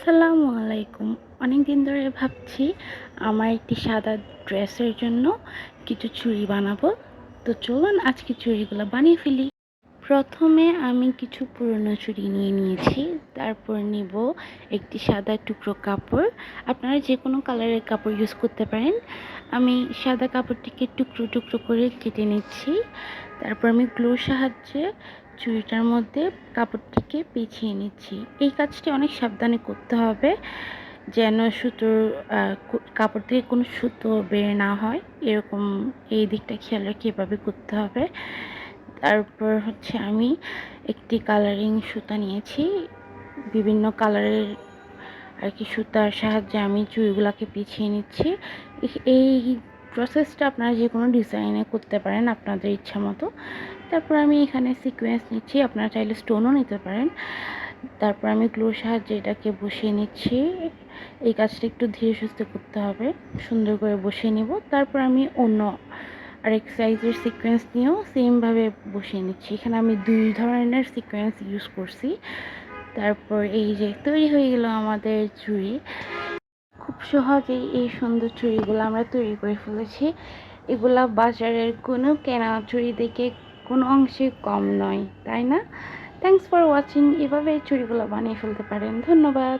আসসালামু আলাইকুম। অনেক দিন ধরে ভাবছি আমার একটি সাদা ড্রেসের জন্য কিছু চুড়ি বানাবো। তো চলুন আজকে চুড়িগুলো বানিয়ে ফেলি। প্রথমে আমি কিছু পুরনো চুড়ি নিয়ে নিয়েছি, তারপর নিব একটি সাদা টুকরো কাপড়। আপনারা যে কোনো কালারের কাপড় ইউজ করতে পারেন। আমি সাদা কাপড়টিকে টুকরো টুকরো করে কেটে নিচ্ছি। তারপর আমি গ্লোর সাহায্যে চুড়িটার মধ্যে কাপড়টিকে পেঁচিয়ে নিচ্ছি। এই কাজটি অনেক সাবধানে করতে হবে, যেন সুতোর কাপড় থেকে কোনো সুতো বের না হয়। এরকম এই দিকটা খেয়াল রেখে এভাবে করতে হবে। তারপর হচ্ছে আমি একটি কালারিং সুতা নিয়েছি। বিভিন্ন কালারের আর কি সুতার সাহায্যে আমি চুড়িগুলোকে পিছিয়ে নিচ্ছি। এই প্রসেসটা আপনারা যে কোনো ডিজাইনে করতে পারেন আপনাদের ইচ্ছা মতো। তারপর আমি এখানে সিকোয়েন্স নিচ্ছি, আপনারা চাইলে স্টোনও নিতে পারেন। তারপর আমি গ্লোর সাহায্যে এটাকে বসিয়ে নিচ্ছি। এই কাজটা একটু ধীরে সুস্থে করতে হবে, সুন্দর করে বসিয়ে নিব। তারপর আমি অন্য আরেক এক্সারসাইজের সিকোয়েন্স নিয়েও সেমভাবে বসিয়ে নিচ্ছি। এখানে আমি দুই ধরনের সিকোয়েন্স ইউজ করছি। তারপর এই যে তৈরি হয়ে গেল আমাদের চুড়ি। খুব সহজেই এই সুন্দর চুড়িগুলো আমরা তৈরি করে ফেলেছি। এগুলা বাজারের কোনো কেনা চুড়ি দেখে কোনো অংশে কম নয়, তাই না? থ্যাংকস ফর ওয়াচিং এভাবে চুড়িগুলো বানিয়ে ফেলতে পারেন। ধন্যবাদ।